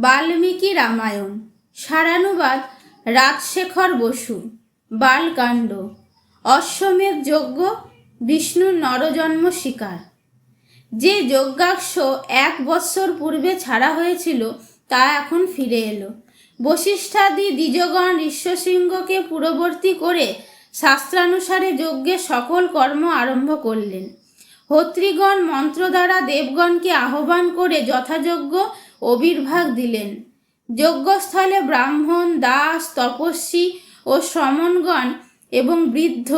বাল্মীকি রামায়ণ, সারানুবাদ, রাজশেখর বসু, বালকাণ্ড, অশ্বমেধ যজ্ঞ, বিষ্ণুর নরজন্ম শিকার। যে যজ্ঞাক্ষ এক বৎসর পূর্বে ছাড়া হয়েছিল, তা এখন ফিরে এলো। বশিষ্ঠাদি দ্বিজগণ ঋষ্যশৃঙ্গকে পূর্ববর্তী করে শাস্ত্রানুসারে যজ্ঞের সকল কর্ম আরম্ভ করলেন। হত্রীগণ মন্ত্র দ্বারা দেবগণকে আহ্বান করে যথাযোগ্য অবির্ভাগ দিলেন। যজ্ঞস্থলে ব্রাহ্মণ, দাস, তপস্বী ও শ্রমণগণ এবং বৃদ্ধ,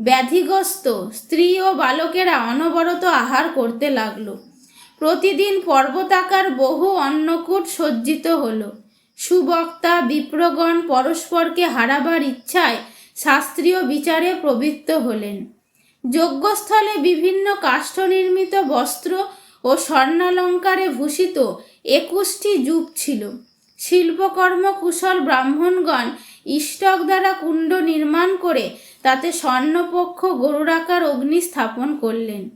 ব্যাধিগ্রস্ত স্ত্রী ও বালকেরা অনবরত আহার করতে লাগল। প্রতিদিন পর্বতাকার বহু অন্নকূট সজ্জিত হল। সুবক্তা, বিপ্রগণ পরস্পরকে হারাবার ইচ্ছায় শাস্ত্রীয় বিচারে প্রবৃত্ত হলেন। যজ্ঞস্থলে বিভিন্ন কাষ্ঠ নির্মিত বস্ত্র ও স্বর্ণালঙ্কারে ভূষিত একুশটি যুগ ছিল। শিল্পকর্ম কুশল ব্রাহ্মণগণ ইষ্টক দ্বারা কুণ্ড নির্মাণ করে তাতে স্বর্ণপক্ষ গরুরাকার অগ্নি স্থাপন করলেন।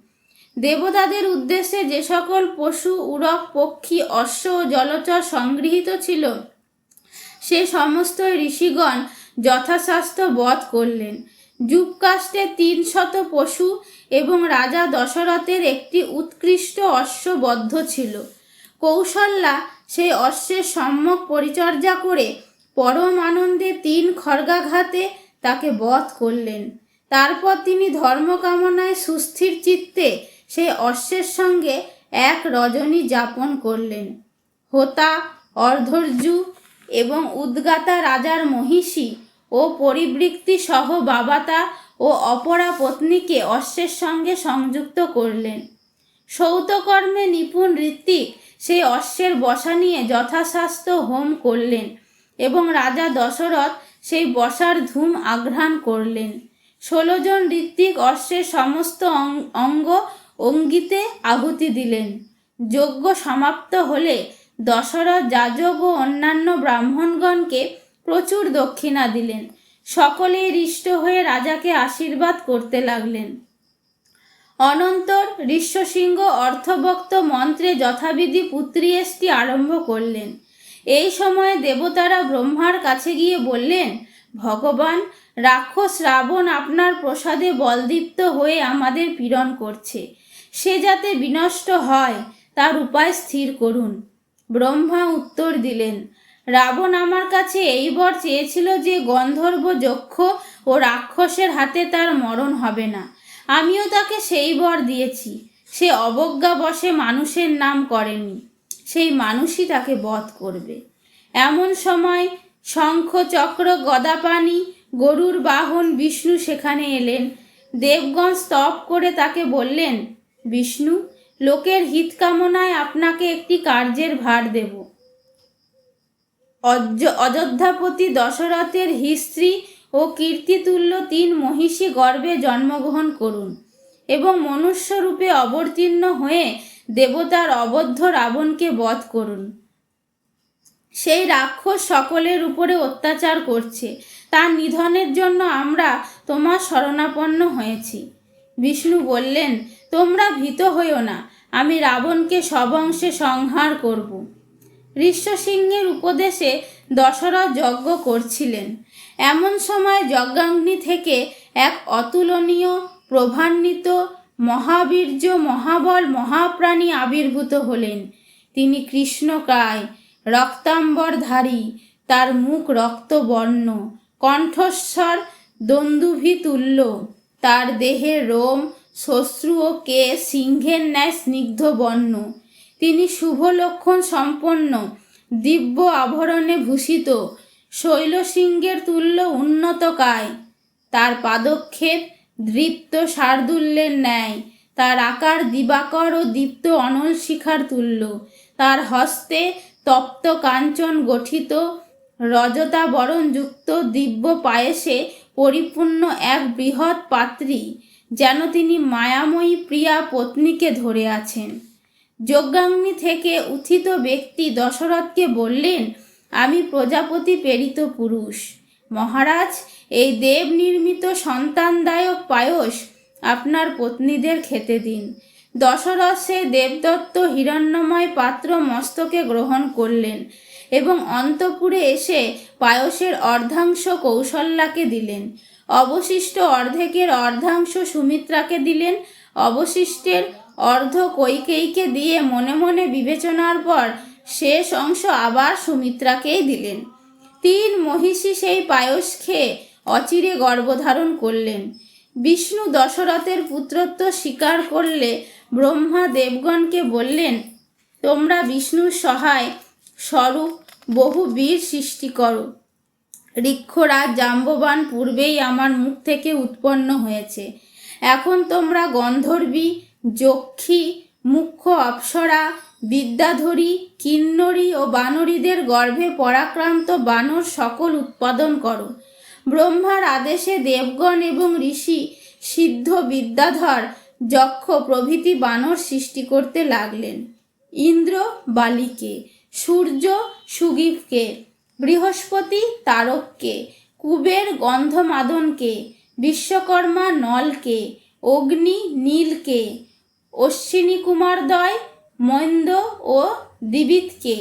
দেবতাদের উদ্দেশ্যে যে সকল পশু উড়ক পক্ষী, অশ্ব ও জলচর সংগৃহীত ছিল, সে সমস্ত ঋষিগণ যথাশাস্ত্র বধ করলেন। যুগকাষ্টে তিন শত পশু এবং রাজা দশরথের একটি উৎকৃষ্ট অশ্ববদ্ধ ছিল। কৌশল্যা সেই অশ্বের সম্যক পরিচর্যা করে পরম আনন্দে তিন খড়গাঘাতে তাকে বধ করলেন। তারপর তিনি ধর্মকামনায় সুস্থির চিত্তে সেই অশ্বের সঙ্গে এক রজনী যাপন করলেন। হোতা, অর্ধর্যু এবং উদ্গাতা রাজার মহিষী ও পরিবৃত্তি সহ বাবাতা ও অপরা পত্নীকে অশ্বের সঙ্গে সংযুক্ত করলেন। সৌতকর্মে নিপুণ ঋত্বিক সেই অশ্বের বসা নিয়ে যথাশাস্ত্র হোম করলেন এবং রাজা দশরথ সেই বসার ধূম আঘ্রাণ করলেন। ষোলো জন ঋত্বিক অশ্বের সমস্ত অঙ্গ অঙ্গিতে আহুতি দিলেন। যজ্ঞ সমাপ্ত হলে দশরথ যাজক ও অন্যান্য ব্রাহ্মণগণকে প্রচুর দক্ষিণা দিলেন। সকলেই হৃষ্ট হয়ে রাজাকে আশীর্বাদ করতে লাগলেন। অনন্তর ঋষ্যসিংহ অর্থভক্ত মন্ত্রে যথাবিধি পুত্রিয়েষ্টি আরম্ভ করলেন। এই সময়ে দেবতারা ব্রহ্মার কাছে গিয়ে বললেন, ভগবান, রাক্ষস রাবণ আপনার প্রসাদে বলদীপ্ত হয়ে আমাদের পীড়ন করছে। সে যাতে বিনষ্ট হয়, তার উপায় স্থির করুন। ব্রহ্মা উত্তর দিলেন, রাবণ আমার কাছে এই বর চেয়েছিল যে গন্ধর্ব যক্ষ ও রাক্ষসের হাতে তার মরণ হবে না। আমিও তাকে সেই বর দিয়েছি। সে অবজ্ঞাবশে মানুষের নাম করেনি। সেই মানুষই তাকে বধ করবে। এমন সময় শঙ্খ চক্র গদাপানি গরুর বাহন বিষ্ণু সেখানে এলেন। দেবগণ স্তব করে তাকে বললেন, বিষ্ণু, লোকের হিত কামনায় আপনাকে একটি কার্যের ভার দেব। অযোধ্যাপতি দশরথের হিস্ত্রী ও কীর্তিতুল্য তিন মহিষী গর্ভে জন্মগ্রহণ করুন এবং মনুষ্যরূপে অবতীর্ণ হয়ে দেবতার অবদ্ধ রাবণকে বধ করুন। সেই রাক্ষস সকলের উপরে অত্যাচার করছে। তার নিধনের জন্য আমরা তোমার শরণাপন্ন হয়েছি। বিষ্ণু বললেন, তোমরা ভীত হইও না, আমি রাবণকে সবংশে সংহার করব। ঋষ্যসিংহের উপদেশে দশরথ যজ্ঞ করছিলেন। এমন সময় যজ্ঞাগ্নি থেকে এক অতুলনীয়, প্রভান্বিত, মহাবীর্য, মহাবল, মহাপ্রাণী আবির্ভূত হলেন। তিনি কৃষ্ণকায়, রক্তাম্বরধারী, তার মুখ রক্তবর্ণ, কণ্ঠস্বর দন্দুভিতুল্য তার দেহে রোম শ্মশ্রু ও কে সিংহের ন্যায় স্নিগ্ধ বর্ণ। তিনি শুভ লক্ষণ সম্পন্ন, দিব্য আভরণে ভূষিত শৈলসিংহের তুল্য উন্নত কায়। তার পাদক্ষেপ দৃপ্ত শার্দুল্যের ন্যায়। তার আকার দিবাকর ও দীপ্ত অনল শিখার তুল্য। তার হস্তে তপ্ত কাঞ্চন গঠিত রজতা বরণযুক্ত দিব্য পায়েসে পরিপূর্ণ এক বৃহৎ পাত্রী, যেন তিনি মায়াময়ী প্রিয়া পত্নীকে ধরে আছেন। যজ্ঞাগ্নি থেকে উত্থিত ব্যক্তি দশরথকে বললেন আমি প্রজাপতি প্রেরিত পুরুষ। মহারাজ, এই দেব নির্মিত সন্তানদায়ক পায়স আপনার পত্নীদের খেতে দিন। দশরথ সেই দেবদত্ত হিরণ্যময় পাত্র মস্তকে গ্রহণ করলেন এবং অন্তপুরে এসে পায়সের অর্ধাংশ কৌশল্যাকে দিলেন। অবশিষ্ট অর্ধেকের অর্ধাংশ সুমিত্রাকে দিলেন, অবশিষ্টের অর্ধ কৈকেয়ীকে দিয়ে মনে মনে বিবেচনার পর শেষ অংশ আবার সুমিত্রাকেই দিলেন। তিন মহিষী সেই পায়স খেয়ে অচিরে গর্ভধারণ করলেন। বিষ্ণু দশরথের পুত্রত্ব স্বীকার করলে ব্রহ্মা দেবগণকে বললেন, তোমরা বিষ্ণুর সহায় স্বরূপ বহু বীর সৃষ্টি করো। ঋক্ষরাজ জাম্ববান পূর্বেই আমার মুখ থেকে উৎপন্ন হয়েছে। এখন তোমরা গন্ধর্বী, যক্ষী, মুখ্য অপ্সরা বিদ্যাধরী, কিন্নরী ও বানরীদের গর্ভে পরাক্রান্ত বানর সকল উৎপাদন করো। ব্রহ্মার আদেশে দেবগণ এবং ঋষি সিদ্ধ বিদ্যাধর যক্ষ প্রভৃতি বানর সৃষ্টি করতে লাগলেন। ইন্দ্র বালিকে, সূর্য সুগীবকে, বৃহস্পতি তারককে, কুবের গন্ধমাদনকে, বিশ্বকর্মা নলকে, অগ্নি নীলকে অশ্বিনী কুমারদয় মন্দ ও দিবিতকে,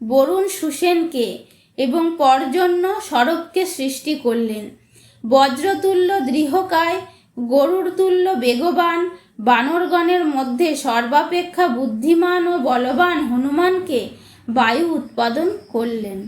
বরুণ সুসেনকে এবং পরজন্য সরবকে সৃষ্টি করলেন। বজ্রতুল্য দৃঢ়কায় গরুর তুল্য বেগবান, বানরগণের মধ্যে সর্বাপেক্ষা বুদ্ধিমান ও বলবান হনুমানকে বায়ু উৎপাদন করলেন।